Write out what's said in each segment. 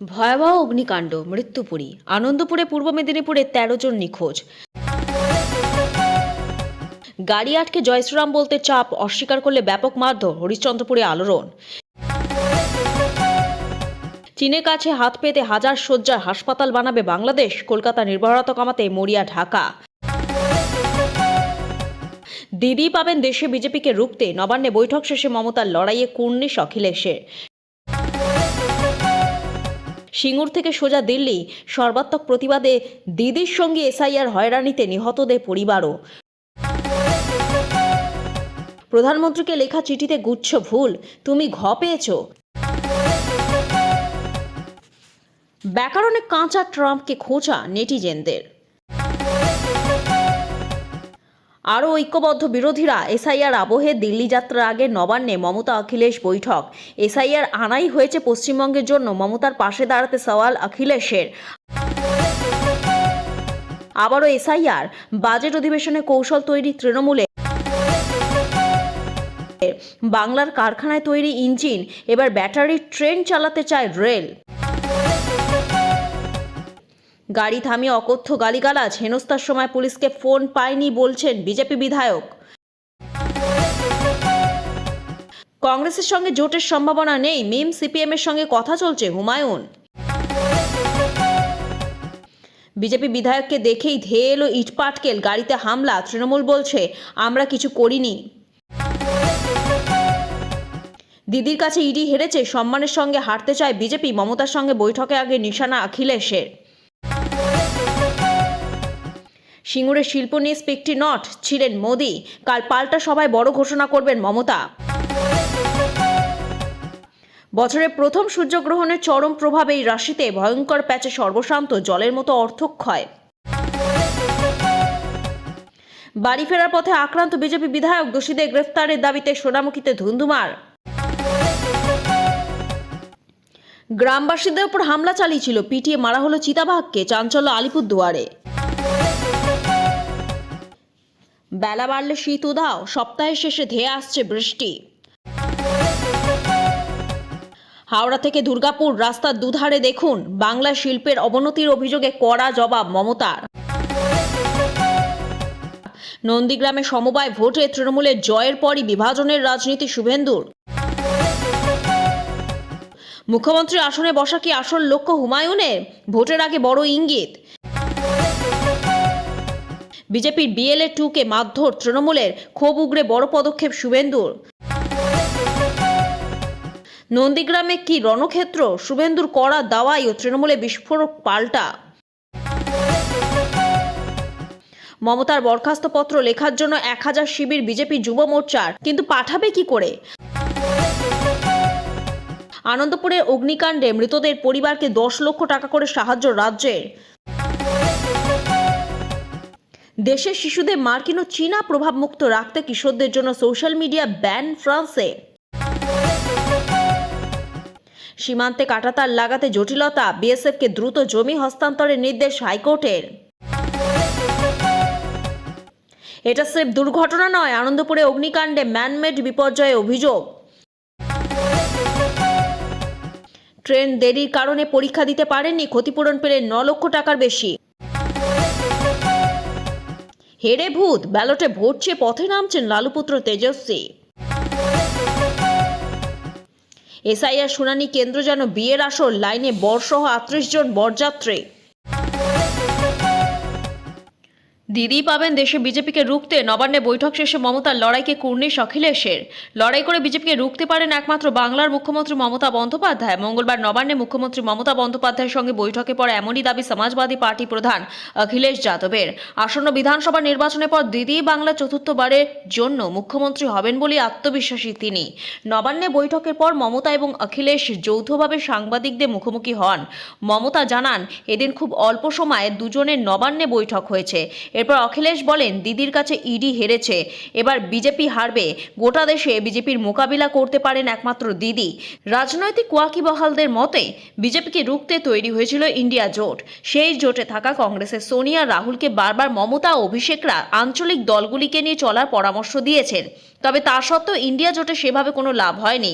ভয়াবহ অগ্নিকাণ্ড, মৃত্যুপুরী, আনন্দপুরে পূর্ব মেদিনীপুরে তেরো জন নিখোঁজ। গাড়ি আটকে জয়শ্রীরাম বলতে চাপ অস্বীকার করলে ব্যাপক মারধর, হরিশ্চন্দ্রপুরে আলোড়ন। চীনের কাছে হাত পেতে হাজার শয্যার হাসপাতাল বানাবে বাংলাদেশ, কলকাতা নির্ভরতা কমাতে মরিয়া ঢাকা। দিদি পাবেন দেশে বিজেপিকে রুখতে, নবান্নে বৈঠক শেষে মমতার লড়াইয়ে কুর্নিশ অখিলেশের। সিঙ্গুর থেকে সোজা দিল্লি। সর্বাত্মক প্রতিবাদে দিদির সঙ্গে এসআইআর হয়রানিতে নিহতদের পরিবারও। প্রধানমন্ত্রীকে লেখা চিঠিতে গুচ্ছ ভুল, তুমি ঘ পেয়েছ। ব্যাকরণে কাঁচা ট্রাম্পকে খোঁচা নেটিজেনদের। আরও ঐক্যবদ্ধ বিরোধীরা এসআইআর আবহে দিল্লি যাত্রার আগে নবান্নে মমতা অখিলেশ বৈঠক। এসআইআর আনাই হয়েছে পশ্চিমবঙ্গের জন্য, মমতার পাশে দাঁড়াতে সওয়াল অখিলেশের। আবারও এসআইআর, বাজেট অধিবেশনে কৌশল তৈরি তৃণমূলে। বাংলার কারখানায় তৈরি ইঞ্জিন, এবার ব্যাটারি ট্রেন চালাতে চায় রেল। গাড়ি থামিয়ে অকথ্য গালিগালাজ। হেনস্থার সময় পুলিশকে ফোন পায়নি বলছেন বিজেপি বিধায়ক। কংগ্রেসের সঙ্গে জোটের সম্ভাবনা নেই। মিম সিপিএম এর সঙ্গে কথা চলছে হুমায়ুন। বিজেপি বিধায়ককে দেখেই ধেয়ে এলো ইটপাটকেল গাড়িতে হামলা, তৃণমূল বলছে, আমরা কিছু করিনি। দিদির কাছে ইডি হেরেছে। সম্মানের সঙ্গে হারতে চায় বিজেপি। মমতার সঙ্গে বৈঠকে আগে নিশানা অখিলেশের সিঙ্গুরের শিল্প নিয়ে স্পিকটি নট, ছিলেন মোদি। কাল পাল্টা সভায় বড় ঘোষণা করবেন মমতা। বছরের প্রথম সূর্যগ্রহণের চরম প্রভাবে এই রাশিতে। ভয়ঙ্কর প্যাচে সর্বশান্ত, জলের মতো অর্থক্ষয়। বাড়ি ফেরার পথে আক্রান্ত বিজেপি বিধায়ক দোষীদের গ্রেফতারের দাবিতে সোনামুখীতে ধুন্ধুমার। গ্রামবাসীদের উপর হামলা চালিয়েছিল, পিটিয়ে মারা হলো চিতাবাঘকে, চাঞ্চল্য আলিপুরদুয়ারে। বেলা বাড়লে শীত উধাও, সপ্তাহের শেষে ধেয়ে আসছে বৃষ্টি। হাওড়া থেকে দুর্গাপুর রাস্তার দুধারে দেখুন, বাংলা শিল্পের অবনতির অভিযোগে কড়া জবাব মমতার। নন্দীগ্রামে সমবায় ভোটে তৃণমূলের জয়ের পরই বিভাজনের রাজনীতি শুভেন্দুর। মুখ্যমন্ত্রী আসনে বসা কি আসল লক্ষ্য হুমায়ুনের? ভোটের আগে বড় ইঙ্গিত। বিজেপির বিএলএ টুকে মারধর তৃণমূলের ক্ষোভ উগরে বড় পদক্ষেপ শুভেন্দুর। নন্দীগ্রামে কি রণক্ষেত্র? শুভেন্দুর কড়া দাওয়াই ও তৃণমূলে বিস্ফোরক পাল্টা। মমতার বরখাস্ত পত্র লেখার জন্য এক হাজার শিবির বিজেপি যুব মোর্চার। কিন্তু পাঠাবে কি করে? আনন্দপুরের অগ্নিকাণ্ডে মৃতদের পরিবারকে দশ লক্ষ টাকা করে সাহায্য রাজ্যের। দেশের শিশুদের মার্কিন ও চীনা প্রভাবমুক্ত রাখতে কিশোরদের জন্য সোশ্যাল মিডিয়া ব্যান ফ্রান্সে। সীমান্তে কাটাতার লাগাতে জটিলতা, বিএসএফকে দ্রুত জমি হস্তান্তরের নির্দেশ হাইকোর্টের। এটা স্রেফ দুর্ঘটনা নয়, আনন্দপুরে অগ্নিকাণ্ডে ম্যানমেড বিপর্যয়ে অভিযোগ। ট্রেন দেরির কারণে পরীক্ষা দিতে পারেননি ক্ষতিপূরণ পেলে ন লক্ষ টাকার বেশি। হেরে ভূত, ব্যালটে ভোট চেয়ে পথে নামছেন লালুপুত্র তেজস্বী। এসআইআর শুনানি কেন্দ্র যেন বিয়ের আসর, লাইনে বরসহ আটত্রিশ জন বরযাত্রী। দিদি পাবেন দেশে বিজেপিকে রুখতে। নবান্নে বৈঠক শেষে মমতার লড়াইকে কুর্নিশ অখিলেশের লড়াই করে বিজেপিকে রুখতে পারেন একমাত্র বাংলার মুখ্যমন্ত্রী মমতা বন্দ্যোপাধ্যায়। মঙ্গলবার নবান্নে মুখ্যমন্ত্রী মমতা বন্দ্যোপাধ্যায়ের সঙ্গে বৈঠকে পর এমনই দাবি সমাজবাদী পার্টি প্রধান অখিলেশ যাদবের। আসন্ন বিধানসভা নির্বাচনের পর দিদি বাংলা চতুর্থবারের জন্য মুখ্যমন্ত্রী হবেন বলে আত্মবিশ্বাসী তিনি। নবান্নে বৈঠকের পর মমতা এবং অখিলেশ যৌথভাবে সাংবাদিকদের মুখোমুখি হন। মমতা জানান, এদিন খুব অল্প সময়ে দুজনের নবান্নে বৈঠক হয়েছে। এরপর অখিলেশ বলেন, দিদির কাছে ইডি হেরেছে। এবার বিজেপি হারবে। গোটা দেশে বিজেপির মোকাবিলা করতে পারেন একমাত্র দিদি। রাজনৈতিক ওয়াকিবহালদের মতে, বিজেপিকে রুখতে তৈরি হয়েছিল ইন্ডিয়া জোট। সেই জোটে থাকা কংগ্রেসের সোনিয়া, রাহুলকে বারবার মমতা অভিষেকরা আঞ্চলিক দলগুলিকে নিয়ে চলার পরামর্শ দিয়েছেন। তবে তা সত্ত্বেও ইন্ডিয়া জোটে সেভাবে কোনো লাভ হয়নি।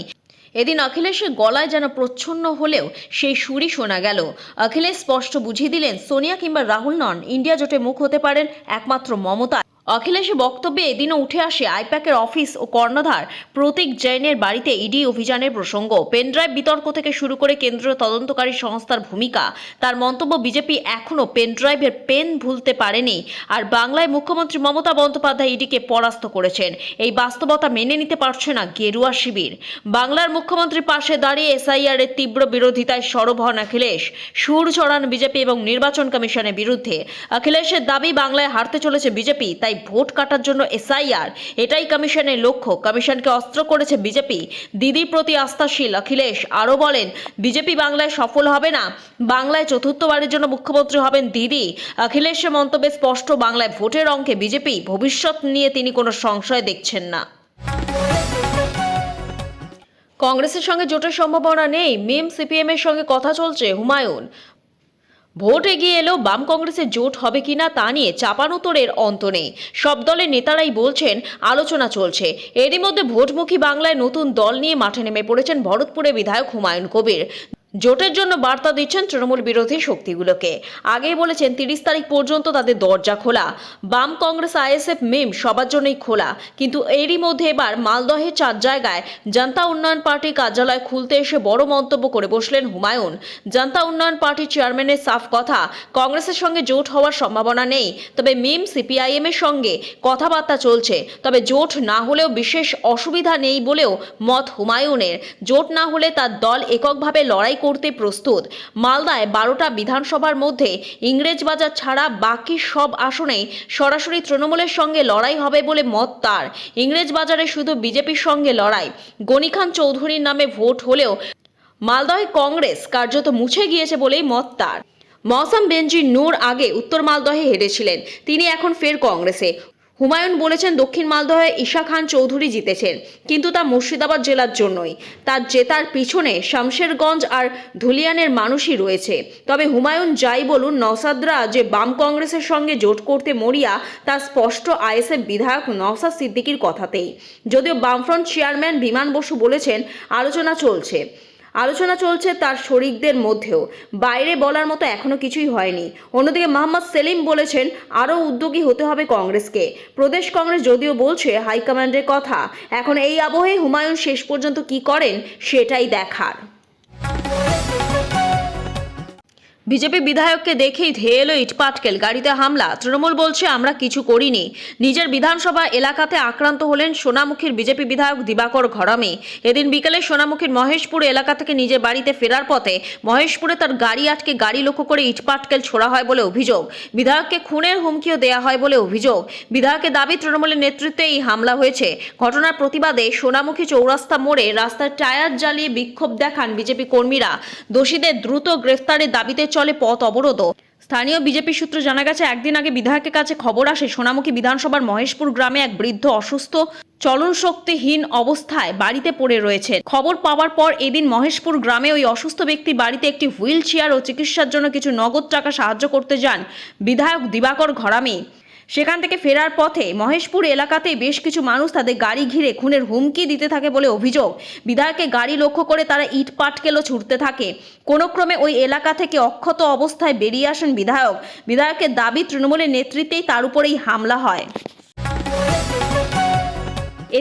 এদিন অখিলেশের গলায় যেন প্রচ্ছন্ন হলেও সেই সুরই শোনা গেল। অখিলেশ স্পষ্ট বুঝিয়ে দিলেন, সোনিয়া কিংবা রাহুল নন, ইন্ডিয়া জোটে মুখ হতে পারেন একমাত্র মমতা। অখিলেশের বক্তব্যে এদিনও উঠে আসে আইপ্যাকের অফিস ও কর্ণধার প্রতীক জৈনের বাড়িতে ইডি অভিযানের প্রসঙ্গ। পেনড্রাইভ বিতর্ক থেকে শুরু করে কেন্দ্রীয় তদন্তকারী সংস্থার ভূমিকা। তার মন্তব্য, বিজেপি এখনও পেনড্রাইভের পেন ভুলতে পারেনি। আর বাংলায় মুখ্যমন্ত্রী মমতা বন্দ্যোপাধ্যায় ইডিকে পরাস্ত করেছেন। এই বাস্তবতা মেনে নিতে পারছে না গেরুয়া শিবির। বাংলার মুখ্যমন্ত্রীর পাশে দাঁড়িয়ে এসআইআর এর তীব্র বিরোধিতায় সরব হন অখিলেশ। সুর চড়ান বিজেপি এবং নির্বাচন কমিশনের বিরুদ্ধে। অখিলেশের দাবি, বাংলায় হারতে চলেছে বিজেপি, তাই ভোট কাটার জন্য এসআইআর, এটাই কমিশনের লক্ষ্য। কমিশনকে অস্ত্র করেছে বিজেপি। দিদির প্রতি আস্থাশীল অখিলেশ আরও বলেন, বিজেপি বাংলায় সফল হবে না। বাংলায় চতুর্থবারের জন্য মুখ্যমন্ত্রী হবেন দিদি। অখিলেশের মন্তব্যে স্পষ্ট, বাংলায় ভোটের অঙ্কে বিজেপি ভবিষ্যৎ নিয়ে তিনি কোনো সংশয় দেখছেন না। কংগ্রেসের সঙ্গে জোটের সম্ভাবনা নেই। মিম সিপিএম এর সঙ্গে কথা চলছে হুমায়ুন। ভোট এগিয়ে এলেও বাম কংগ্রেসের জোট হবে কিনা তা নিয়ে চাপানোতরের অন্ত নেই। সব দলের নেতারাই বলছেন, আলোচনা চলছে। এরই মধ্যে ভোটমুখী বাংলায় নতুন দল নিয়ে মাঠে নেমে পড়েছেন ভরতপুরে বিধায়ক হুমায়ুন কবির। জোটের জন্য বার্তা দিচ্ছেন তৃণমূল বিরোধী শক্তিগুলোকে। আগেই বলেছেন, তিরিশ তারিখ পর্যন্ত তাদের দরজা খোলা। বাম কংগ্রেস, আইএসএফ, মিম সবার জন্যই খোলা। কিন্তু এরই মধ্যে এবার মালদহে চার জায়গায় জনতা উন্নয়ন পার্টির কার্যালয় খুলতে এসে বড় মন্তব্য করে বসলেন হুমায়ুন। জনতা উন্নয়ন পার্টির চেয়ারম্যানের সাফ কথা, কংগ্রেসের সঙ্গে জোট হওয়ার সম্ভাবনা নেই। তবে মিম সিপিআইএম এর সঙ্গে কথাবার্তা চলছে। তবে জোট না হলেও বিশেষ অসুবিধা নেই বলেও মত হুমায়ুনের। জোট না হলে তার দল এককভাবে লড়াই করতে প্রস্তুত। মালদায় বারোটা বিধানসভার মধ্যে ইংরেজবাজার ছাড়া বাকি সব আসনেই সরাসরি তৃণমূলের সঙ্গে লড়াই হবে বলে মত তার। ইংরেজবাজারে শুধু বিজেপির সঙ্গে লড়াই। গনিখান চৌধুরীর নামে ভোট হলেও মালদহে কংগ্রেস কার্যত মুছে গিয়েছে বলেই মত তার। মৌসাম বেনজি নূর আগে উত্তর মালদহে হেরেছিলেন। তিনি এখন ফের কংগ্রেসে। হুমায়ুন বলেছেন দক্ষিণ মালদহে ঈশা খান চৌধুরী জিতেছেন, কিন্তু তা মুর্শিদাবাদ জেলার জন্যই। তার জেতার পিছনে শামশেরগঞ্জ আর ধুলিয়ানের মানুষই রয়েছে। তবে হুমায়ুন যাই বলুন, নওসাদরা যে বাম কংগ্রেসের সঙ্গে জোট করতে মরিয়া, তা স্পষ্ট আইএসএফ বিধায়ক নওসাদ সিদ্দিকির কথাতেই। যদিও বামফ্রন্ট চেয়ারম্যান বিমান বসু বলেছেন, আলোচনা চলছে। আলোচনা চলছে তার শরিকদের মধ্যেও। বাইরে বলার মতো এখনও কিছুই হয়নি। অন্যদিকে মোহাম্মদ সেলিম বলেছেন, আরও উদ্যোগী হতে হবে কংগ্রেসকে। প্রদেশ কংগ্রেস যদিও বলছে হাইকমান্ডের কথা, এখন এই আবহে হুমায়ুন শেষ পর্যন্ত কি করেন সেটাই দেখার। বিজেপি বিধায়ককে দেখেই ধেয়ে এলো ইটপাটকেল। গাড়িতে হামলা। তৃণমূল বলছে, আমরা কিছু করিনি। নিজের বিধানসভা এলাকাতে আক্রান্ত হলেন সোনামুখীর বিজেপি বিধায়ক দিবাকর ঘরামি। এদিন বিকেলে সোনামুখীর মহেশপুর এলাকা থেকে নিজের বাড়িতে ফেরার পথে মহেশপুরে তার গাড়ি আটকে গাড়ি লক্ষ্য করে ইটপাটকেল ছোড়া হয় বলে অভিযোগ। বিধায়ককে খুনের হুমকিও দেয়া হয় বলে অভিযোগ। বিধায়কের দাবি, তৃণমূলের নেতৃত্বে এই হামলা হয়েছে। ঘটনার প্রতিবাদে সোনামুখী চৌরাস্তা মোড়ে রাস্তার টায়ার জ্বালিয়ে বিক্ষোভ দেখান বিজেপি কর্মীরা। দোষীদের দ্রুত গ্রেফতারের দাবিতে চলে পথ অবরোধও। স্থানীয় বিজেপি সূত্রে জানা গেছে, একদিন আগে বিধায়কের কাছে খবর আসে, সোনামুখী বিধানসভার মহেশপুর গ্রামে এক বৃদ্ধ অসুস্থ চলন শক্তিহীন অবস্থায় বাড়িতে পড়ে রয়েছে। খবর পাওয়ার পর এদিন মহেশপুর গ্রামে ওই অসুস্থ ব্যক্তি বাড়িতে একটি হুইল চেয়ার ও চিকিৎসার জন্য কিছু নগদ টাকা সাহায্য করতে যান বিধায়ক দিবাকর ঘরামি। সেখান থেকে ফেরার পথে মহেশপুর এলাকাতে বেশ কিছু মানুষ তাদের গাড়ি ঘিরে খুনের হুমকি দিতে থাকে বলে অভিযোগ। বিধায়ককে গাড়ি লক্ষ্য করে তারা ইট পাটকেলও ছুটতে থাকে। কোনো ক্রমে ওই এলাকা থেকে অক্ষত অবস্থায় বেরিয়ে আসেন বিধায়ক। বিধায়কের দাবি, তৃণমূলের নেতৃত্বেই তার উপরেই হামলা হয়।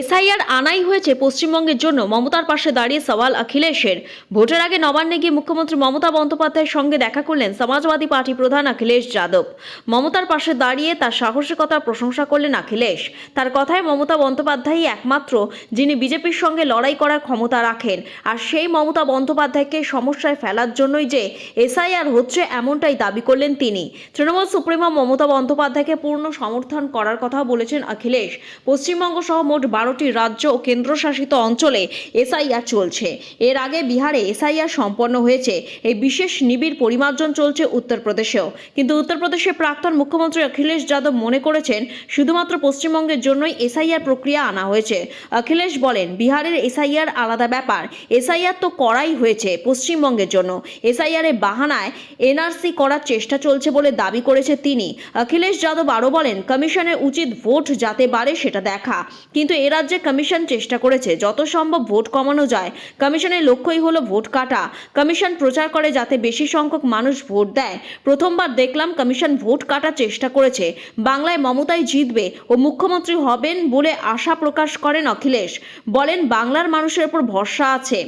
এসআইআর আনাই হয়েছে পশ্চিমবঙ্গের জন্য। মমতার পাশে দাঁড়িয়ে সওয়াল অখিলেশের ভোটের আগে নবান্নে গিয়ে মুখ্যমন্ত্রী মমতা বন্দ্যোপাধ্যায়ের সঙ্গে দেখা করলেন সমাজবাদী পার্টি প্রধান অখিলেশ যাদব। মমতার পাশে দাঁড়িয়ে তার সাহসিকতার প্রশংসা করলেন অখিলেশ তার কথায় মমতা বন্দ্যোপাধ্যায়ই একমাত্র যিনি বিজেপির সঙ্গে লড়াই করার ক্ষমতা রাখেন। আর সেই মমতা বন্দ্যোপাধ্যায়কে সমস্যায় ফেলার জন্যই যে এসআইআর হচ্ছে এমনটাই দাবি করলেন তিনি। তৃণমূল সুপ্রিমো মমতা বন্দ্যোপাধ্যায়কে পূর্ণ সমর্থন করার কথা বলেছেন অখিলেশ পশ্চিমবঙ্গ সহ মোট বারোটি রাজ্য ও কেন্দ্রশাসিত অঞ্চলে এসআইআর চলছে। এর আগে বিহারে এসআইআর সম্পন্ন হয়েছে। এই বিশেষ নিবিড় পরিমার্জন চলছে উত্তরপ্রদেশেও। কিন্তু উত্তরপ্রদেশের প্রাক্তন মুখ্যমন্ত্রী অখিলেশ যাদব মনে করেছেন, শুধুমাত্র পশ্চিমবঙ্গের জন্যই এসআইআর প্রক্রিয়া আনা হয়েছে। অখিলেশ বলেন, বিহারের এসআইআর আলাদা ব্যাপার। এসআইআর তো করাই হয়েছে পশ্চিমবঙ্গের জন্য। এসআইআর এর বাহানায় এনআরসি করার চেষ্টা চলছে বলে দাবি করেছে তিনি। অখিলেশ যাদব আরও বলেন, কমিশনের উচিত ভোট যাতে বাড়ে সেটা দেখা। কিন্তু এর রাজ্যে কমিশন চেষ্টা করেছে, যত সম্ভব ভোট কমানো যায়। কমিশনের লক্ষ্যই হলো ভোট কাটা। কমিশন প্রচার করে যাতে বেশি সংখ্যক মানুষ ভোট দেয়। প্রথমবার দেখলাম কমিশন ভোট কাটার চেষ্টা করেছে। বাংলায় মমতাই জিতবে ও মুখ্যমন্ত্রী হবেন বলে আশা প্রকাশ করেন অখিলেশ। বলেন, বাংলার মানুষের উপর ভরসা আছে।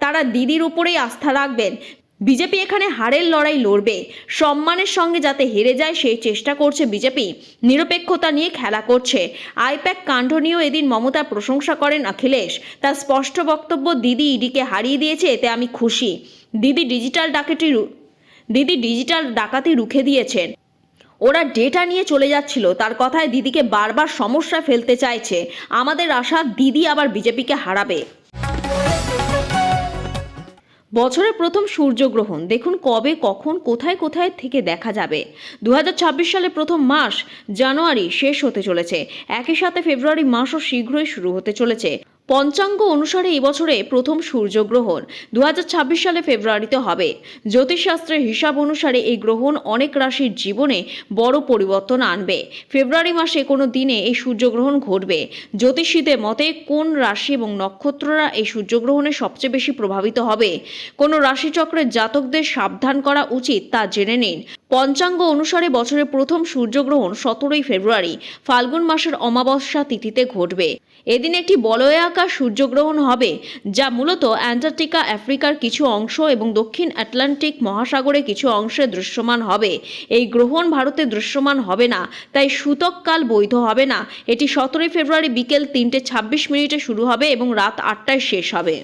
তারা দিদির উপরেই আস্থা রাখবেন। বিজেপি এখানে হারের লড়াই লড়বে। সম্মানের সঙ্গে যাতে হেরে যায় সেই চেষ্টা করছে বিজেপি। নিরপেক্ষতা নিয়ে খেলা করছে। আইপ্যাক কাণ্ড নিয়েও এদিন মমতার প্রশংসা করেন অখিলেশ। তার স্পষ্ট বক্তব্য দিদি ইডিকে হারিয়ে দিয়েছে, এতে আমি খুশি। দিদি ডিজিটাল ডাকাতি দিদি ডিজিটাল ডাকাতি রুখে দিয়েছেন। ওরা ডেটা নিয়ে চলে যাচ্ছিল, তার কথায় দিদিকে বারবার সমস্যা ফেলতে চাইছে। আমাদের আশা দিদি আবার বিজেপিকে হারাবে। বছরের প্রথম সূর্যগ্রহণ, দেখুন কবে, কখন, কোথায় কোথায় থেকে দেখা যাবে। দুহাজার ছাব্বিশ সালে প্রথম মাস জানুয়ারি শেষ হতে চলেছে। একই সাথে ফেব্রুয়ারি মাসও শীঘ্রই শুরু হতে চলেছে। পঞ্চাঙ্গ অনুসারে এবছরে প্রথম সূর্যগ্রহণ দু হাজার ছাব্বিশ সালে ফেব্রুয়ারিতে হবে। জ্যোতিষশাস্ত্রের হিসাব অনুসারে এই গ্রহণ অনেক রাশির জীবনে বড় পরিবর্তন আনবে। ফেব্রুয়ারি মাসে কোনো দিনে এই সূর্যগ্রহণ ঘটবে। জ্যোতিষীদের মতে, কোন রাশি এবং নক্ষত্ররা এই সূর্যগ্রহণে সবচেয়ে বেশি প্রভাবিত হবে? কোনো রাশিচক্রের জাতকদের সাবধান করা উচিত তা জেনে নিন। পঞ্চাঙ্গ অনুসারে বছরের প্রথম সূর্যগ্রহণ সতেরোই ফেব্রুয়ারি, ফাল্গুন মাসের অমাবস্যা তিথিতে ঘটবে। এদিন একটি বলয়াকার সূর্যগ্রহণ হবে, যা মূলত অ্যান্টার্কটিকা আফ্রিকার কিছু অংশ এবং দক্ষিণ আটলান্টিক মহাসাগরে কিছু অংশে দৃশ্যমান হবে। এই গ্রহণ ভারতে দৃশ্যমান হবে না, তাই সূতককাল বৈধ হবে না। এটি সতেরোই ফেব্রুয়ারি বিকেল তিনটে ছাব্বিশ মিনিটে শুরু হবে এবং রাত আটটায় শেষ হবে।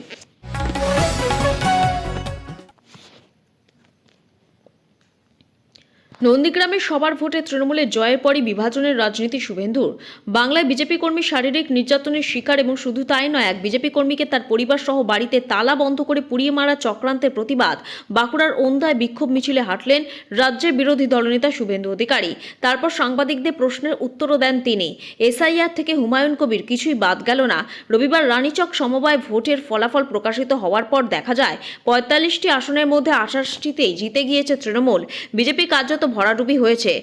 নন্দীগ্রামে সবার ভোটে তৃণমূলের জয়ের পরই বিভাজনের রাজনীতি শুভেন্দুর। বাংলায় বিজেপি কর্মী শারীরিক নির্যাতনের শিকার এবং শুধু তাই নয়, এক বিজেপি কর্মীকে তার পরিবার সহ বাড়িতে তালা বন্ধ করে পুড়িয়ে মারা চক্রান্তের প্রতিবাদ। বাঁকুড়ার ওন্দায় বিক্ষোভ মিছিলে হাঁটলেন রাজ্যের বিরোধী দলনেতা শুভেন্দু অধিকারী। তারপর সাংবাদিকদের প্রশ্নের উত্তরও দেন তিনি। এসআইআর থেকে হুমায়ুন কবির, কিছুই বাদ গেল না। রবিবার রানীচক সমবায় ভোটের ফলাফল প্রকাশিত হওয়ার পর দেখা যায়, পঁয়তাল্লিশটি আসনের মধ্যে আঠাশটিতেই জিতে গিয়েছে তৃণমূল। বিজেপি কার্যত ভরাডুবি হয়েছে।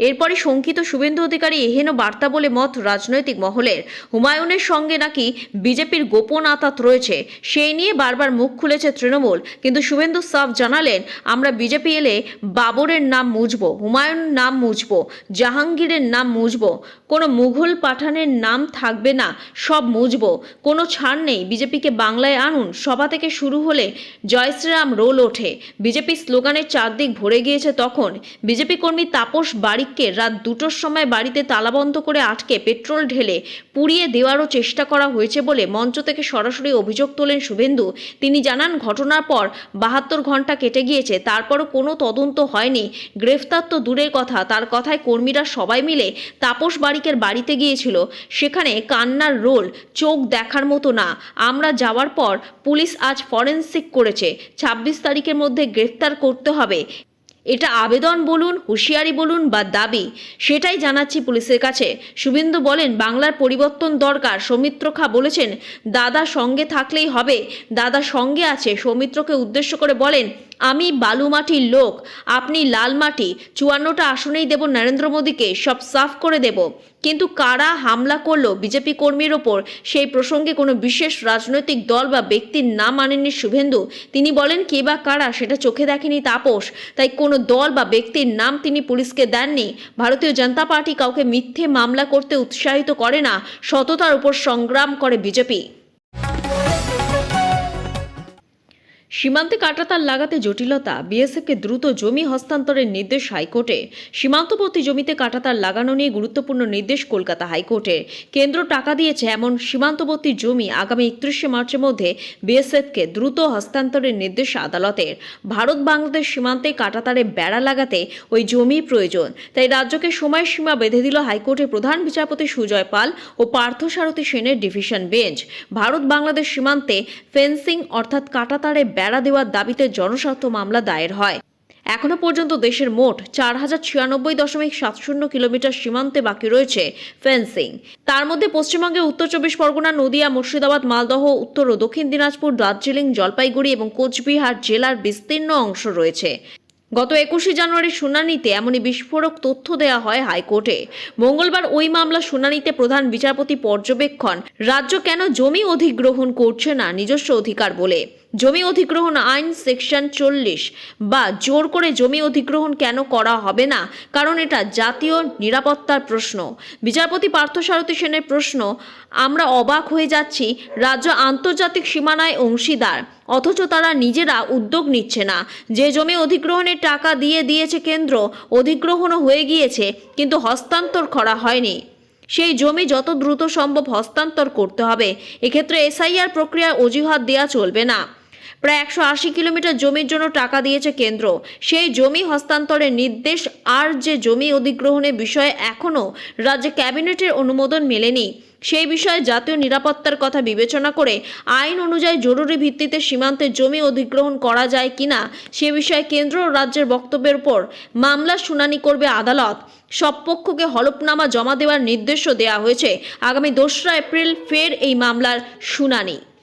এরপরই শঙ্কিত শুভেন্দু অধিকারী এহেন বার্তা বলে মত রাজনৈতিক মহলের। হুমায়ুনের সঙ্গে নাকি বিজেপির গোপন আতাত রয়েছে, সেই নিয়ে বারবার মুখ খুলেছে তৃণমূল। কিন্তু শুভেন্দু সাফ জানালেন, আমরা বিজেপি এলে বাবরের নাম মুজব হুমায়ুন নাম মুজব জাহাঙ্গীরের নাম মুছব। কোনো মুঘল পাঠানের নাম থাকবে না, সব মুছব কোনো ছাড় নেই, বিজেপিকে বাংলায় আনুন। সভা থেকে শুরু হলে জয় শ্রীরাম রোল ওঠে। বিজেপি স্লোগানের চারদিক ভরে গিয়েছে তখন। বিজেপি কর্মী তাপস বারিককে রাত দুটোর সময় বাড়িতে তালাবন্ধ করে আটকে পেট্রোল ঢেলে পুড়িয়ে দেওয়ারও চেষ্টা করা হয়েছে বলে মঞ্চ থেকে সরাসরি অভিযোগ তোলেন শুভেন্দু। তিনি জানান, ঘটনার পর বাহাত্তর ঘণ্টা কেটে গিয়েছে, তারপরও কোনো তদন্ত হয়নি। গ্রেফতার তো দূরের কথা, তার কথায় কর্মীরা সবাই মিলে তাপস বারিকের বাড়িতে গিয়েছিল, সেখানে কান্নার রোল চোখ দেখার মতো না। আমরা যাওয়ার পর পুলিশ আজ ফরেনসিক করেছে। ছাব্বিশ তারিখের মধ্যে গ্রেফতার করতে হবে। এটা আবেদন বলুন, হুঁশিয়ারি বলুন বা দাবি, সেটাই জানাচ্ছি পুলিশের কাছে। শুভেন্দু বলেন, বাংলার পরিবর্তন দরকার। সৌমিত্র খা বলেছেন, দাদা সঙ্গে থাকলেই হবে। দাদা সঙ্গে আছে, সৌমিত্রকে উদ্দেশ্য করে বলেন আমি বালুমাটির লোক, আপনি লাল মাটি, চুয়ান্নটা আসনেই দেব নরেন্দ্র মোদীকে, সব সাফ করে দেব। কিন্তু কারা হামলা করল বিজেপি কর্মীর ওপর, সেই প্রসঙ্গে কোনো বিশেষ রাজনৈতিক দল বা ব্যক্তির নাম আনেননি শুভেন্দু। তিনি বলেন, কে বা কারা সেটা চোখে দেখেনি তাপস। তাই কোনো দল বা ব্যক্তির নাম তিনি পুলিশকে দেননি। ভারতীয় জনতা পার্টি কাউকে মিথ্যে মামলা করতে উৎসাহিত করে না। সততার উপর সংগ্রাম করে বিজেপি। সীমান্তে কাঁটাতার লাগাতে জটিলতা, বিএসএফকে দ্রুত জমি হস্তান্তরের নির্দেশ হাইকোর্টে। সীমান্তবর্তী জমিতে কাঁটাতার লাগানো নিয়ে গুরুত্বপূর্ণ নির্দেশ কলকাতা হাইকোর্টের কেন্দ্র টাকা দিয়েছে এমন সীমান্তবর্তী জমি আগামী একত্রিশে মার্চের মধ্যে বিএসএফকে দ্রুত হস্তান্তরের নির্দেশ আদালতের। ভারত বাংলাদেশ সীমান্তে কাঁটাতারে বেড়া লাগাতে ওই জমি প্রয়োজন। তাই রাজ্যকে সময়সীমা বেঁধে দিল হাইকোর্টের প্রধান বিচারপতি সুজয় পাল ও পার্থসারথী সেনের ডিভিশন বেঞ্চ। ভারত বাংলাদেশ সীমান্তে ফেন্সিং অর্থাৎ কাঁটাতারে বেড়া দেওয়ার দাবিতে জনস্বার্থ মামলা দায়ের হয়। এখনও পর্যন্ত দেশের মোট চার হাজার ছিয়ানব্বই দশমিক সাত শূন্য কিলোমিটার সীমান্তে বাকি রয়েছে ফেন্সিং। তার মধ্যে পশ্চিমবঙ্গের উত্তর চব্বিশ পরগনা, নদিয়া, মুর্শিদাবাদ, মালদহ, উত্তর ও দক্ষিণ দিনাজপুর, দার্জিলিং, জলপাইগুড়ি এবং কোচবিহার জেলার বিস্তীর্ণ অংশ রয়েছে। গত একুশে জানুয়ারি শুনানিতে এমনই বিস্ফোরক তথ্য দেওয়া হয় হাইকোর্টে। মঙ্গলবার ওই মামলা শুনানিতে প্রধান বিচারপতি পর্যবেক্ষণ, রাজ্য কেন জমি অধিগ্রহণ করছে না নিজস্ব অধিকার বলে। জমি অধিগ্রহণ আইন সেকশন চল্লিশ বা জোর করে জমি অধিগ্রহণ কেন করা হবে না? কারণ এটা জাতীয় নিরাপত্তার প্রশ্ন। বিচারপতি পার্থসারথী সেনের প্রশ্ন, আমরা অবাক হয়ে যাচ্ছি, রাজ্য আন্তর্জাতিক সীমানায় অংশীদার, অথচ তারা নিজেরা উদ্যোগ নিচ্ছে না। যে জমি অধিগ্রহণের টাকা দিয়ে দিয়েছে কেন্দ্র, অধিগ্রহণও হয়ে গিয়েছে, কিন্তু হস্তান্তর করা হয়নি। সেই জমি যত দ্রুত সম্ভব হস্তান্তর করতে হবে। এক্ষেত্রে এসআইআর প্রক্রিয়ার অজুহাত দেওয়া চলবে না। প্রায় একশো আশি কিলোমিটার জমির জন্য টাকা দিয়েছে কেন্দ্র। সেই জমি হস্তান্তরের নির্দেশ আর যে জমি অধিগ্রহণের বিষয়ে এখনও রাজ্যে ক্যাবিনেটের অনুমোদন মেলেনি, সেই বিষয়ে জাতীয় নিরাপত্তার কথা বিবেচনা করে আইন অনুযায়ী জরুরি ভিত্তিতে সীমান্তে জমি অধিগ্রহণ করা যায় কিনা সে বিষয়ে কেন্দ্র ও রাজ্যের বক্তব্যের উপর মামলার শুনানি করবে আদালত। সব পক্ষকে হলফনামা জমা দেওয়ার নির্দেশও দেওয়া হয়েছে। আগামী দোসরা এপ্রিল ফের এই মামলার শুনানি।